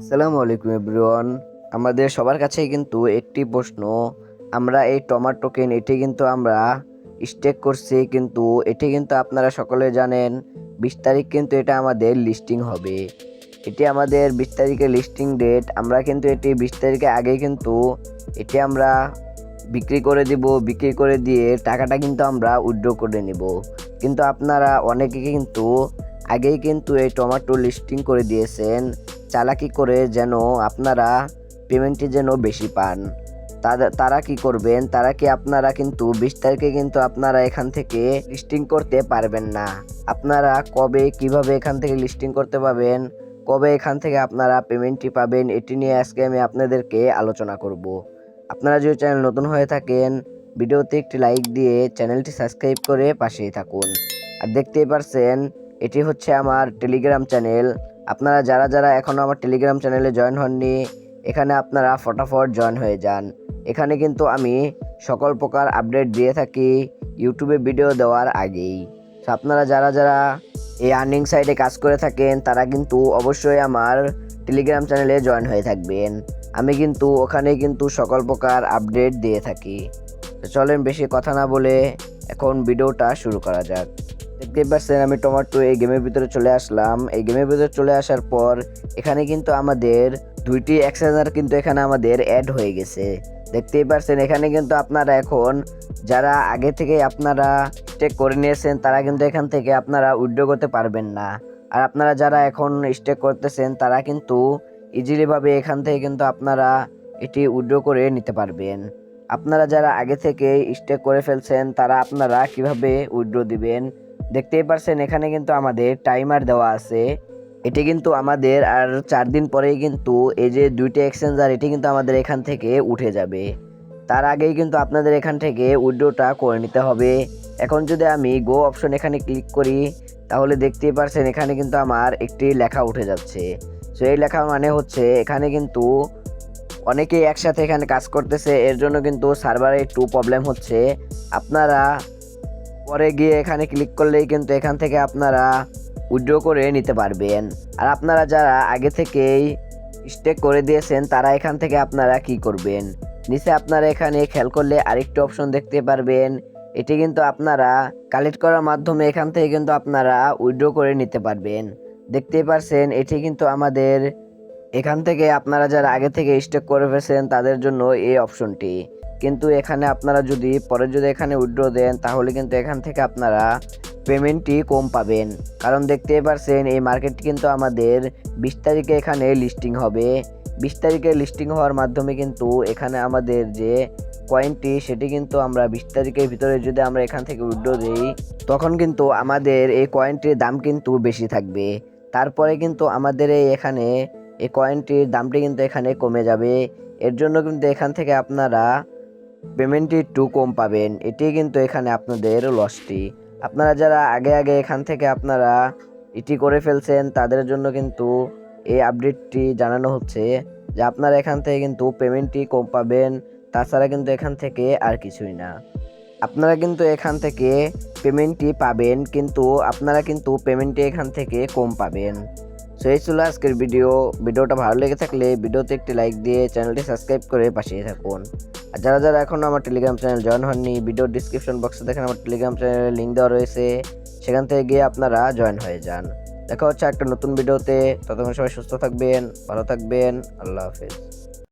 আসসালামু আলাইকুম এভরিওয়ান। আমাদের সবার কাছে কিন্তু একটি প্রশ্ন। আমরা এই টমাটো কেন, এটি কিন্তু আমরা স্টেক করছি, কিন্তু এটি কিন্তু আপনারা সকলে জানেন, বিশ তারিখ কিন্তু এটা আমাদের লিস্টিং হবে। এটি আমাদের বিশ তারিখে লিস্টিং ডেট আমরা কিন্তু এটি বিশ তারিখে আগে কিন্তু এটি আমরা বিক্রি করে দিব, বিক্রি করে দিয়ে টাকাটা কিন্তু আমরা উইথড্র করে নিব। কিন্তু আপনারা অনেকে কিন্তু আগেই কিন্তু এই টমাটো লিস্টিং করে দিয়েছেন। চালাকি করে যেন আপনারা পেমেন্টটি যেন বেশি পান। তারা কি করবেন? তারা কি আপনারা কিন্তু বিশ তারিখে কিন্তু আপনারা এখান থেকে লিস্টিং করতে পারবেন না। আপনারা কবে, কীভাবে এখান থেকে লিস্টিং করতে পারবেন কবে এখান থেকে আপনারা পেমেন্টটি পাবেন? এটি নিয়ে আজকে আমি আপনাদেরকে আলোচনা করব। আপনারা যদি চ্যানেল নতুন হয়ে থাকেন, ভিডিওতে একটি লাইক দিয়ে চ্যানেলটি সাবস্ক্রাইব করে পাশেই থাকুন। আর দেখতেই পারছেন, এটি হচ্ছে আমার টেলিগ্রাম চ্যানেল আপনারা যারা যারা এখনও আমার টেলিগ্রাম চ্যানেলে জয়েন হননি, এখানে আপনারা ফটাফট জয়েন হয়ে যান। এখানে কিন্তু আমি সকল প্রকার আপডেট দিয়ে থাকি ইউটিউবে ভিডিও দেওয়ার আগেই। তো আপনারা যারা যারা এই আর্নিং সাইডে কাজ করে থাকেন, তারা কিন্তু অবশ্যই আমার টেলিগ্রাম চ্যানেলে জয়েন হয়ে থাকবেন। আমি কিন্তু ওখানে কিন্তু সকল প্রকার আপডেট দিয়ে থাকি। চলেন বেশি কথা না বলে এখন ভিডিওটা শুরু করা যাক। দেখতেই পাচ্ছেন আমি টমাটো এই গেমের ভিতরে চলে আসলাম। এই গেমের ভিতরে চলে আসার পর এখানে কিন্তু আমাদের দুইটি এক্সচেঞ্জার কিন্তু এখানে আমাদের অ্যাড হয়ে গেছে। দেখতেই পাচ্ছেন এখানে কিন্তু আপনারা এখন যারা আগে থেকে আপনারা স্টেক করে নিয়েছেন, তারা কিন্তু এখান থেকে আপনারা উইড্রো করতে পারবেন না। আর আপনারা যারা এখন স্টেক করতেছেন, তারা কিন্তু ইজিলিভাবে এখান থেকে কিন্তু আপনারা এটি উইড্রো করে নিতে পারবেন। আপনারা যারা আগে থেকে স্টেক করে ফেলছেন, তারা আপনারা কীভাবে উইড্রো দিবেন? দেখতেই পারছেন, এখানে কিন্তু আমাদের টাইমার দেওয়া আছে। এটি কিন্তু আমাদের আর চার দিন পরেই কিন্তু এই যে দুইটা এক্সচেঞ্জার এটি কিন্তু আমাদের এখান থেকে উঠে যাবে। তার আগেই কিন্তু আপনাদের এখান থেকে উইড্রোটা করে নিতে হবে। এখন যদি আমি গো অপশন এখানে ক্লিক করি, তাহলে দেখতেই পারছেন এখানে কিন্তু আমার একটি লেখা উঠে যাচ্ছে। সো এই লেখা মানে হচ্ছে এখানে কিন্তু অনেকেই একসাথে এখানে কাজ করতেছে, এর জন্য কিন্তু সার্ভারে একটু প্রবলেম হচ্ছে। আপনারা পরে গিয়ে এখানে ক্লিক করলেই কিন্তু এখান থেকে আপনারা উইড্রো করে নিতে পারবেন। আর আপনারা যারা আগে থেকেই স্টেক করে দিয়েছেন, তারা এখান থেকে আপনারা কি করবেন? নিচে আপনারা এখানে খেয়াল করলে আরেকটি অপশন দেখতে পারবেন। এটি কিন্তু আপনারা কালেক্ট করার মাধ্যমে এখান থেকে কিন্তু আপনারা উইড্রো করে নিতে পারবেন। দেখতেই পারছেন, এটি কিন্তু আমাদের এখান থেকে আপনারা যারা আগে থেকে স্টেক করে ফেলছেন, তাদের জন্য এই অপশনটি কিন্তু এখানে আপনারা যদি, পরে যদি এখানে উইড্রো দেন, তাহলে কিন্তু এখান থেকে আপনারা পেমেন্টটি কম পাবেন। কারণ দেখতেই পারছেন, এই মার্কেটটি কিন্তু আমাদের বিশ তারিখে এখানে লিস্টিং হবে। বিশ তারিখে লিস্টিং হওয়ার মাধ্যমে কিন্তু এখানে আমাদের যে কয়েনটি সেটি কিন্তু আমরা বিশ তারিখের ভিতরে যদি আমরা এখান থেকে উইড্রো দিই, তখন কিন্তু আমাদের এই কয়েনটির দাম কিন্তু বেশি থাকবে। তারপরে কিন্তু আমাদের এই এখানে, এই কয়েনটির দামটি কিন্তু এখানে কমে যাবে। এর জন্য কিন্তু এখান থেকে আপনারা পেমেন্টটি একটু কম পাবেন, এটি কিন্তু এখানে আপনাদের লসটি আপনারা যারা আগে আগে এখান থেকে আপনারা এটি করে ফেলছেন, তাদের জন্য কিন্তু এই আপডেটটি জানানো হচ্ছে যে আপনারা এখান থেকে কিন্তু পেমেন্টটি কম পাবেন, তাছাড়া কিন্তু এখান থেকে আর কিছুই না। আপনারা কিন্তু এখান থেকে পেমেন্টটি পাবেন, কিন্তু আপনারা কিন্তু পেমেন্টটি এখান থেকে কম পাবেন। সো, এই ছিল আজকের ভিডিও। ভিডিওটা ভালো লেগে থাকলে ভিডিওতে একটি লাইক দিয়ে চ্যানেলটি সাবস্ক্রাইব করে পাশে থাকুন। আর যারা যারা এখনও আমার টেলিগ্রাম চ্যানেল জয়েন হননি ভিডিওর ডিসক্রিপশন বক্সে দেখেন আমার টেলিগ্রাম চ্যানেলের লিঙ্ক দেওয়া রয়েছে। সেখান থেকে গিয়ে আপনারা জয়েন হয়ে যান। দেখা হচ্ছে একটা নতুন ভিডিওতে ততক্ষণ সবাই সুস্থ থাকবেন, ভালো থাকবেন। আল্লাহ হাফেজ।